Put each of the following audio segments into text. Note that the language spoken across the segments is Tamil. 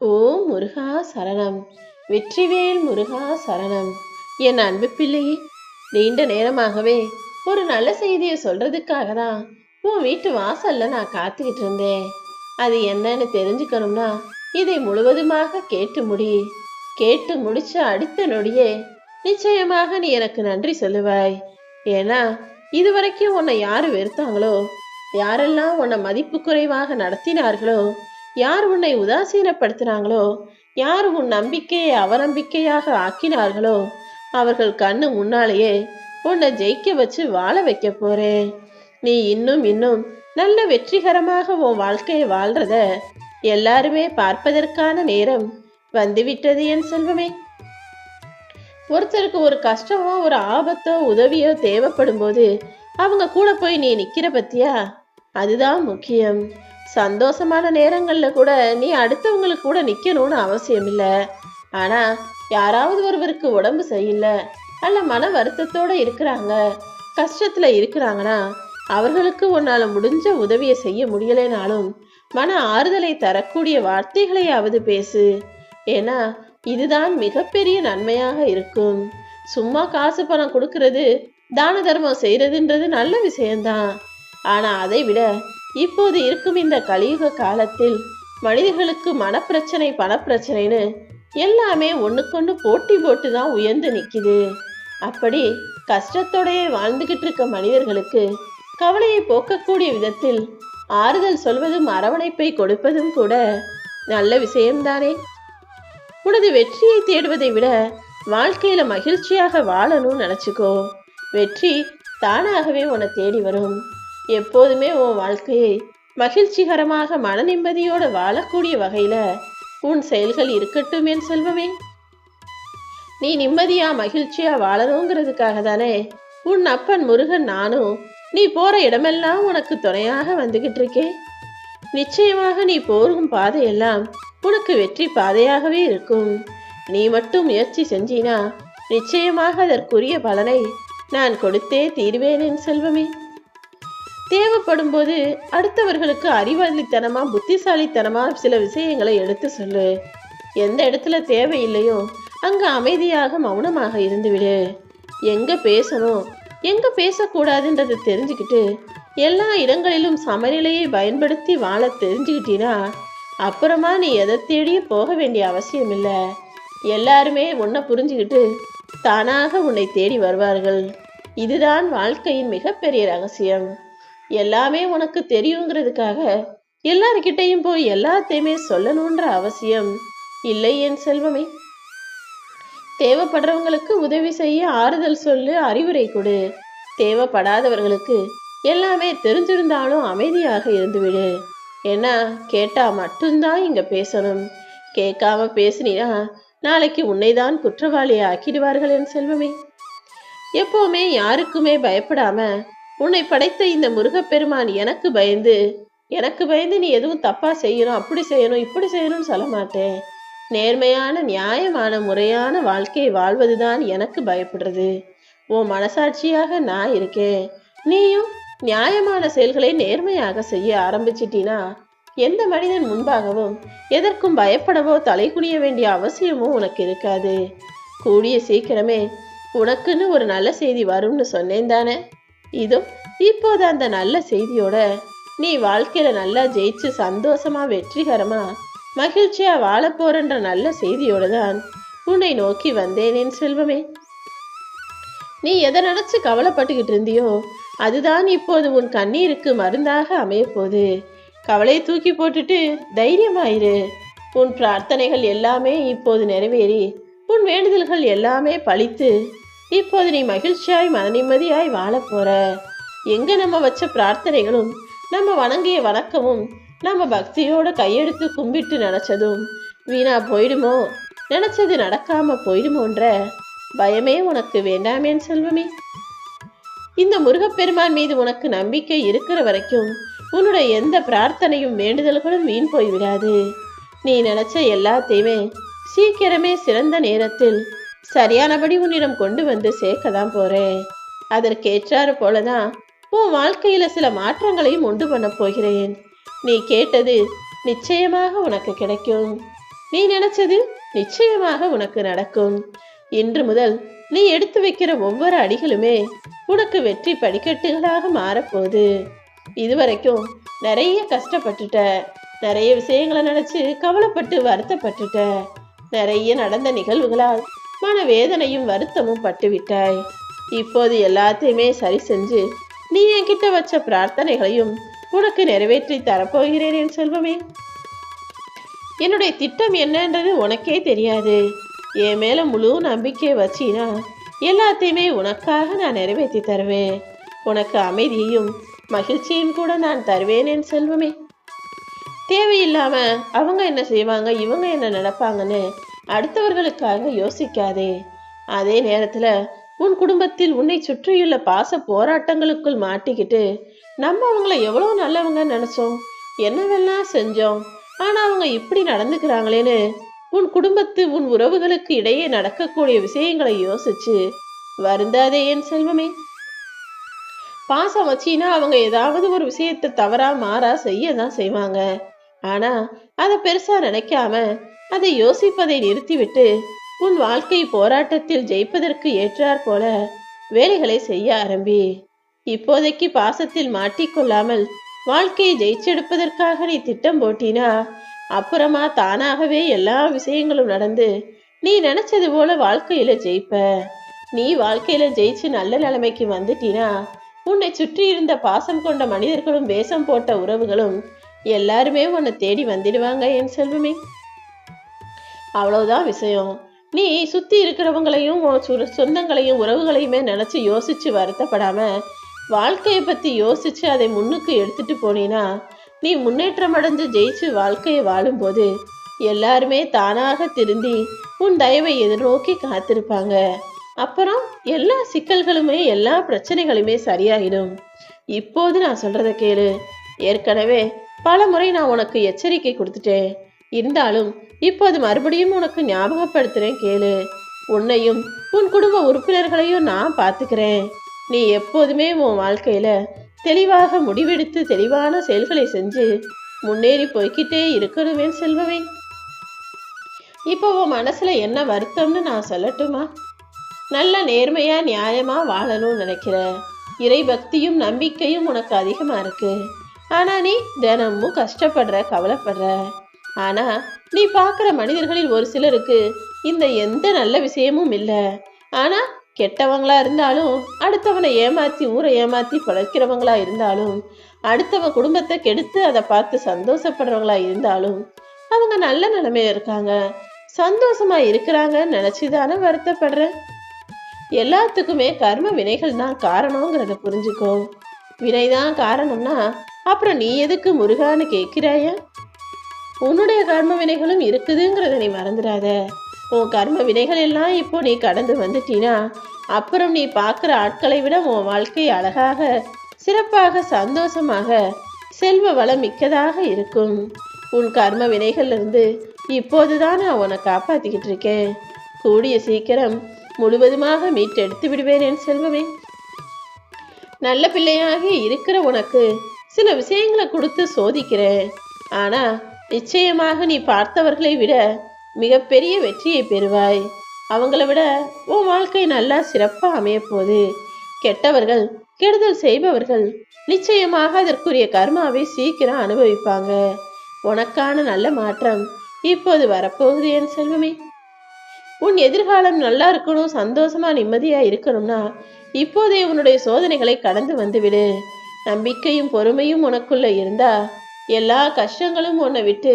ஓ முருகா சரணம். வெற்றிவேல் முருகா சரணம். என் அன்பு பிள்ளையே நீண்ட நேரமாகவே ஒரு நல்ல செய்தியை சொல்றதுக்காக தான் உன் வீட்டு வாசல்ல நான் காத்துக்கிட்டு இருந்தேன். அது என்னன்னு தெரிஞ்சுக்கணும்னா இதை முழுவதுமாக கேட்டு முடி. கேட்டு முடிச்ச அடுத்த நொடியே நிச்சயமாக நீ எனக்கு நன்றி சொல்லுவாய். ஏன்னா இதுவரைக்கும் உன்னை யாரு வெறுத்தாங்களோ யாரெல்லாம் உன்னை மதிப்பு குறைவாக நடத்தினார்களோ யார் உன்னை உதாசீனப்படுத்தினாங்களோ? யார் உன் நம்பிக்கையை அவநம்பிக்கையாக ஆக்கினார்களோ? அவர்கள் கண்ணு முன்னாலேயே உன்னை ஜெயிக்க வச்சு வாழ வைக்க போறேன். நீ இன்னும் இன்னும் நல்ல வெற்றிகரமாக உன் வாழ்க்கையை வாழ்றத எல்லாருமே பார்ப்பதற்கான நேரம் வந்துவிட்டது என் செல்வமே. ஒருத்தருக்கு ஒரு கஷ்டமோ ஒரு ஆபத்தோ உதவியோ தேவைப்படும் போது அவங்க கூட போய் நீ நிக்கிற பத்தியா? அதுதான் முக்கியம். சந்தோஷமான நேரங்களில் கூட நீ அடுத்தவங்களுக்கு கூட நிற்கணும்னு அவசியம் இல்லை ஆனால் யாராவது ஒருவருக்கு உடம்பு சரியில்லை அல்ல மன வருத்தத்தோடு இருக்கிறாங்க கஷ்டத்தில் இருக்கிறாங்கன்னா அவர்களுக்கு உன்னால் முடிஞ்ச உதவியை செய்ய முடியலைனாலும் மன ஆறுதலை தரக்கூடிய வார்த்தைகளையாவது பேசு. ஏன்னா இதுதான் மிகப்பெரிய நன்மையாக இருக்கும். சும்மா காசு பணம் கொடுக்கறது தான தர்மம் செய்யறதுன்றது நல்ல விஷயம்தான். ஆனால் அதை விட இப்போது இருக்கும் இந்த கலியுக காலத்தில் மனிதர்களுக்கு மனப்பிரச்சனை பணப்பிரச்சனைன்னு எல்லாமே ஒன்றுக்கொன்று போட்டி போட்டு தான் உயர்ந்து நிக்குது. அப்படி கஷ்டத்தோடையே வாழ்ந்துகிட்டு இருக்க மனிதர்களுக்கு கவலையை போக்கக்கூடிய விதத்தில் ஆறுதல் சொல்வதும் அரவணைப்பை கொடுப்பதும் கூட நல்ல விஷயம்தானே. உனது வெற்றியை தேடுவதை விட வாழ்க்கையில மகிழ்ச்சியாக வாழணும்னு நினைச்சுக்கோ. வெற்றி தானாகவே உன்னை தேடி வரும். எப்போதுமே உன் வாழ்க்கையை மகிழ்ச்சிகரமாக மன நிம்மதியோடு வாழக்கூடிய வகையில் உன் செயல்கள் இருக்கட்டும் என் செல்வமே. நீ நிம்மதியா மகிழ்ச்சியா வாழணுங்கிறதுக்காக தானே உன் அப்பன் முருகன் நானும் நீ போற இடமெல்லாம் உனக்கு துணையாக வந்துகிட்டு இருக்கேன். நிச்சயமாக நீ போகும் பாதையெல்லாம் உனக்கு வெற்றி பாதையாகவே இருக்கும். நீ மட்டும் முயற்சி செஞ்சினா நிச்சயமாக அதற்குரிய பலனை நான் கொடுத்தே தீர்வேன் என் செல்வமே. தேவைப்படும் போது அடுத்தவர்களுக்கு அறிவாளித்தனமா புத்திசாலித்தனமா சில விஷயங்களை எடுத்து சொல்லு. எந்த இடத்துல தேவையில்லையோ அங்க அமைதியாக மௌனமாக இருந்துவிடு. எங்க பேசணும் எங்க பேசக்கூடாதுன்றதை தெரிஞ்சுக்கிட்டு எல்லா இடங்களிலும் சமநிலையை பயன்படுத்தி வாழ தெரிஞ்சுக்கிட்டீனா அப்புறமா நீ எதை தேடியே போக வேண்டிய அவசியம் இல்லை எல்லாருமே உன்னை புரிஞ்சுக்கிட்டு தானாக உன்னை தேடி வருவார்கள். இதுதான் வாழ்க்கையின் மிகப்பெரிய ரகசியம். எல்லாமே உனக்கு தெரியுங்கிறதுக்காக எல்லார்கிட்டையும் போய் எல்லாத்தையுமே சொல்லணுன்ற அவசியம் இல்லை என் செல்வமே. தேவைப்படுறவங்களுக்கு உதவி செய்ய ஆறுதல் சொல்லு அறிவுரை கொடு. தேவைப்படாதவர்களுக்கு எல்லாமே தெரிஞ்சிருந்தாலும் அமைதியாக இருந்துவிடு. ஏன்னா கேட்டா மட்டும்தான் இங்க பேசணும். கேட்காம பேசினா நாளைக்கு உன்னைதான் குற்றவாளி ஆக்கிடுவார்கள் என் செல்வமே. எப்பவுமே யாருக்குமே பயப்படாம உன்னை படைத்த இந்த முருகப்பெருமான் எனக்கு பயந்து எனக்கு பயந்து நீ எதுவும் தப்பா செய்யணும் அப்படி செய்யணும் இப்படி செய்யணும்னு சொல்ல மாட்டேன். நேர்மையான நியாயமான முறையான வாழ்க்கையை வாழ்வதுதான் எனக்கு பயப்படுறது. உன் மனசாட்சியாக நான் இருக்கேன். நீயும் நியாயமான செயல்களை நேர்மையாக செய்ய ஆரம்பிச்சிட்டினா எந்த மனிதன் முன்பாகவும் எதற்கும் பயப்படவோ தலை குனிய வேண்டிய அவசியமும் உனக்கு இருக்காது. கூடிய சீக்கிரமே உனக்குன்னு ஒரு நல்ல செய்தி வரும்னு சொன்னேன் தானே? இதோ இப்போது அந்த நல்ல செய்தியோட நீ வாழ்க்கையில நல்லா ஜெயிச்சு சந்தோஷமா வெற்றிகரமா மகிழ்ச்சியா வாழப்போறன்ற நல்ல செய்தியோட தான் உன்னை நோக்கி வந்தேன் என் செல்வமே. நீ எதை நினைச்சு கவலைப்பட்டுக்கிட்டு இருந்தியோ அதுதான் இப்போது உன் கண்ணீருக்கு மருந்தாக அமையப்போகுது. கவலையை தூக்கி போட்டுட்டு தைரியமாயிரு உன் பிரார்த்தனைகள் எல்லாமே இப்போது நிறைவேறி உன் வேண்டுதல்கள் எல்லாமே பழித்து இப்போது நீ மகிழ்ச்சியாய் மன நிம்மதியாய் வாழப் போற. எங்க நம்ம வச்ச பிரார்த்தனைகளும் நம்ம வணங்கிய வணக்கமும் நம்ம பக்தியோட கையெடுத்து கும்பிட்டு நினைச்சதும் வீணா போயிடுமோ? நினைச்சது நடக்காம போயிடுமோன்ற பயமே உனக்கு வேண்டாமேன் செல்வமே. இந்த முருகப்பெருமான் மீது உனக்கு நம்பிக்கை இருக்கிற வரைக்கும் உன்னுடைய எந்த பிரார்த்தனையும் வேண்டுதல்களும் வீண் போய் விடாது நீ நினைச்ச எல்லாத்தையுமே சீக்கிரமே சிறந்த நேரத்தில் சரியானபடி உன்னிடம் கொண்டு வந்து சேர்க்க தான் போறேன். அதற்கேற்றாறு போலதான் உன் வாழ்க்கையில சில மாற்றங்களையும் உண்டு பண்ண போகிறேன். நீ கேட்டது நிச்சயமாக உனக்கு கிடைக்கும். நீ நினைச்சது நிச்சயமாக உனக்கு நடக்கும். இன்று முதல் நீ எடுத்து வைக்கிற ஒவ்வொரு அடிகளுமே உனக்கு வெற்றி படிக்கட்டுகளாக மாறப்போகுது. இதுவரைக்கும் நிறைய கஷ்டப்பட்டுட்ட நிறைய விஷயங்களை நினைச்சு கவலைப்பட்டு வருத்தப்பட்டுட்ட நிறைய நடந்த நிகழ்வுகளால் மனவேதனையும் வருத்தமும் பட்டுவிட்டாய். இப்போது எல்லாத்தையுமே சரி செஞ்சு நீ என்கிட்ட வச்ச பிரார்த்தனைகளையும் உனக்கு நிறைவேற்றி தரப்போகிறேன் என் செல்வமே. என்னுடைய திட்டம் என்னன்றது உனக்கே தெரியாது. என் மேல முழு நம்பிக்கை வச்சினா எல்லாத்தையுமே உனக்காக நான் நிறைவேற்றி தருவேன். உனக்கு அமைதியையும் மகிழ்ச்சியும் கூட நான் தருவேன் என் செல்வமே. தேவையில்லாம அவங்க என்ன செய்வாங்க? இவங்க என்ன நடப்பாங்கன்னு அடுத்தவர்களுக்காக யோசிக்காதே. அதே நேரத்துல உன் குடும்பத்தில் உன்னை சுற்றியுள்ள பாச போராட்டங்களுக்குள் மாட்டிக்கிட்டு நம்ம அவங்கள எவ்வளோ நல்லவங்க நினைச்சோம் என்னவெல்லாம் செஞ்சோம் ஆனா அவங்க இப்படி நடந்துக்கிறாங்களேன்னு உன் குடும்பத்து உன் உறவுகளுக்கு இடையே நடக்கக்கூடிய விஷயங்களை யோசிச்சு வருந்தாதே என் செல்வமே. பாசம் வச்சினா அவங்க ஏதாவது ஒரு விஷயத்தை தவறா மாறா செய்ய தான் செய்வாங்க. ஆனா அதை பெருசா நினைக்காம அதை யோசிப்பதை நிறுத்திவிட்டு உன் வாழ்க்கை போராட்டத்தில் ஜெயிப்பதற்கு ஏற்றாற் போல வேலைகளை செய்ய ஆரம்பி. இப்போதைக்கு பாசத்தில் மாட்டிக்கொள்ளாமல் வாழ்க்கையை ஜெயிச்செடுப்பதற்காக நீ திட்டம் போட்டினா அப்புறமா தானாகவே எல்லா விஷயங்களும் நடந்து நீ நினைச்சது போல வாழ்க்கையில ஜெயிப்ப. நீ வாழ்க்கையில ஜெயிச்சு நல்ல நிலைமைக்கு வந்துட்டினா உன்னை சுற்றி இருந்த பாசம் கொண்ட மனிதர்களும் வேஷம் போட்ட உறவுகளும் எல்லாருமே உன்னை தேடி வந்துடுவாங்க என் செல்வமே. அவ்வளவுதான் விஷயம். நீ சுத்தி இருக்கிறவங்களையும் உன் சு- சொந்தங்களையும் உறவுகளையுமே நினைச்சு யோசிச்சு வருத்தப்படாம வாழ்க்கையை பத்தி யோசிச்சு அதை முன்னுக்கு எடுத்துட்டு போனீனா நீ முன்னேற்றம் அடைஞ்சு ஜெயிச்சு வாழ்க்கையை வாழும்போது எல்லாருமே தானாக திருந்தி உன் தயவை எதிர்நோக்கி காத்திருப்பாங்க. அப்புறம் எல்லா சிக்கல்களுமே எல்லா பிரச்சனைகளுமே சரியாயிடும். இப்போது நான் சொல்கிறத கேளு. ஏற்கனவே பல முறை நான் உனக்கு எச்சரிக்கை கொடுத்துட்டேன். இருந்தாலும் இப்போது மறுபடியும் உனக்கு ஞாபகப்படுத்துறேன் கேளு. உன்னையும் உன் குடும்ப உறுப்பினர்களையும் நான் பார்த்துக்கிறேன். நீ எப்போதுமே உன் வாழ்க்கையில தெளிவாக முடிவெடுத்து தெளிவான செயல்களை செஞ்சு முன்னேறி போய்கிட்டே இருக்கணுமே செல்வவேன் இப்போ உன் மனசுல என்ன வருத்தம்னு நான் சொல்லட்டுமா? நல்ல நேர்மையா நியாயமா வாழணும்னு நினைக்கிற இறை பக்தியும் நம்பிக்கையும் உனக்கு அதிகமா இருக்கு. ஆனா நீ தினமும் கஷ்டப்படுற கவலைப்படுற. ஆனா நீ பார்க்குற மனிதர்களில் ஒரு சிலருக்கு இந்த எந்த நல்ல விஷயமும் இல்லை. ஆனா கெட்டவங்களா இருந்தாலும் அடுத்தவனை ஏமாத்தி ஊரை ஏமாத்தி பழைக்கிறவங்களா இருந்தாலும் அடுத்தவன் குடும்பத்தை கெடுத்து அதை பார்த்து சந்தோஷப்படுறவங்களா இருந்தாலும் அவங்க நல்ல நிலைமையில இருக்காங்க. சந்தோஷமா இருக்கிறாங்கன்னு நினைச்சுதானே வருத்தப்படுற? எல்லாத்துக்குமே கர்ம வினைகள் தான் காரணங்கிறத புரிஞ்சுக்கோ. வினைதான் காரணம்னா அப்புறம் நீ எதுக்கு முருகான்னு கேட்கிறாயா? உன்னுடைய கர்ம வினைகளும் இருக்குதுங்கிறத நீ மறந்துடாத. உன் கர்ம வினைகள் எல்லாம் இப்போ நீ கடந்து வந்துட்டினா அப்புறம் நீ பார்க்குற ஆட்களை விட உன் வாழ்க்கை அழகாக சிறப்பாக சந்தோஷமாக செல்வ வளம் மிக்கதாக இருக்கும். உன் கர்ம வினைகள்ல இருந்து இப்போதுதான் நான் உன்னை காப்பாற்றிக்கிட்டு இருக்கேன். கூடிய சீக்கிரம் முழுவதுமாக மீட்டெடுத்து விடுவேன் என் செல்வமே. நல்ல பிள்ளையாகி இருக்கிற உனக்கு சில விஷயங்களை கொடுத்து சோதிக்கிறேன். ஆனால் நிச்சயமாக நீ பார்த்தவர்களை விட மிகப்பெரிய வெற்றியை பெறுவாய். அவங்கள விட உன் வாழ்க்கை நல்லா சிறப்பாக அமையப்போகுது கெட்டவர்கள் கெடுதல் செய்பவர்கள் நிச்சயமாக அதற்குரிய கர்மாவை சீக்கிரம் அனுபவிப்பாங்க. உனக்கான நல்ல மாற்றம் இப்போது வரப்போகுது என் செல்வமே. உன் எதிர்காலம் நல்லா இருக்கணும் சந்தோஷமா நிம்மதியா இருக்கணும்னா இப்போதே உன்னுடைய சோதனைகளை கடந்து வந்துவிடு. நம்பிக்கையும் பொறுமையும் உனக்குள்ள இருந்தா எல்லா கஷ்டங்களும் உன்னை விட்டு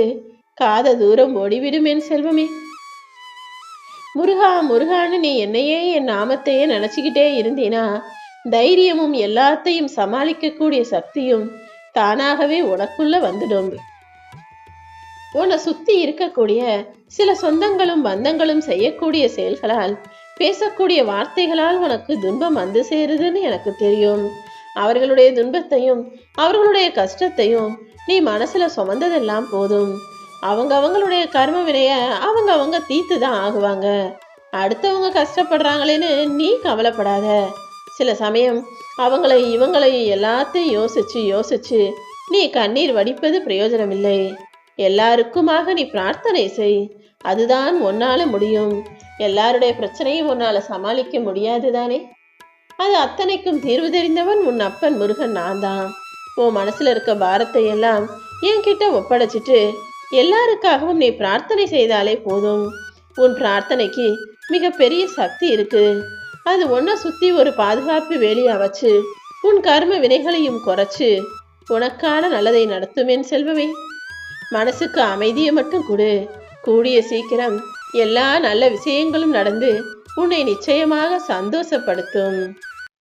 காத தூரம் ஓடிவிடும் என் செல்வமே. முருகா முருகான்னு நீ என்னையே என் நாமத்தையே நினச்சிக்கிட்டே இருந்தீனா தைரியமும் எல்லாத்தையும் சமாளிக்கக்கூடிய சக்தியும் தானாகவே உனக்குள்ள வந்துடும். உன்னை சுத்தி இருக்கக்கூடிய சில சொந்தங்களும் பந்தங்களும் செய்யக்கூடிய செயல்களால் பேசக்கூடிய வார்த்தைகளால் உனக்கு துன்பம் வந்து சேருதுன்னு எனக்கு தெரியும். அவர்களுடைய துன்பத்தையும் அவர்களுடைய கஷ்டத்தையும் நீ மனசுல சுமந்ததெல்லாம் போதும். அவங்க அவங்களுடைய கர்ம வினைய அவங்க அவங்க தீர்த்து தான் ஆகுவாங்க. அடுத்தவங்க கஷ்டப்படுறாங்களேன்னு நீ கவலைப்படாத. சில சமயம் அவங்களை இவங்களை எல்லாத்தையும் யோசிச்சு யோசிச்சு நீ கண்ணீர் வடிப்பது பிரயோஜனம் இல்லை எல்லாருக்குமாக நீ பிரார்த்தனை செய். அதுதான் உன்னால முடியும். எல்லாருடைய பிரச்சனையும் உன்னால சமாளிக்க முடியாது தானே அது அத்தனைக்கும் தீர்வு தெரிந்தவன் உன் அப்பன் முருகன் நான் தான் உன் மனசுல இருக்க பாரத்தை எல்லாம் என்கிட்ட ஒப்படைச்சிட்டு எல்லாருக்காகவும் நீ பிரார்த்தனை செய்தாலே போதும். உன் பிரார்த்தனைக்கு மிகப்பெரிய சக்தி இருக்கு. அது ஒன்றை சுத்தி ஒரு பாதுகாப்பு வேலியா வச்சு உன் கர்ம வினைகளையும் குறைச்சு உனக்கான நல்லதை நடத்துமேன் செல்வமே. மனசுக்கு அமைதியை மட்டும் கொடு. கூடிய சீக்கிரம் எல்லா நல்ல விஷயங்களும் நடந்து உன்னை நிச்சயமாக சந்தோஷப்படுத்தும்.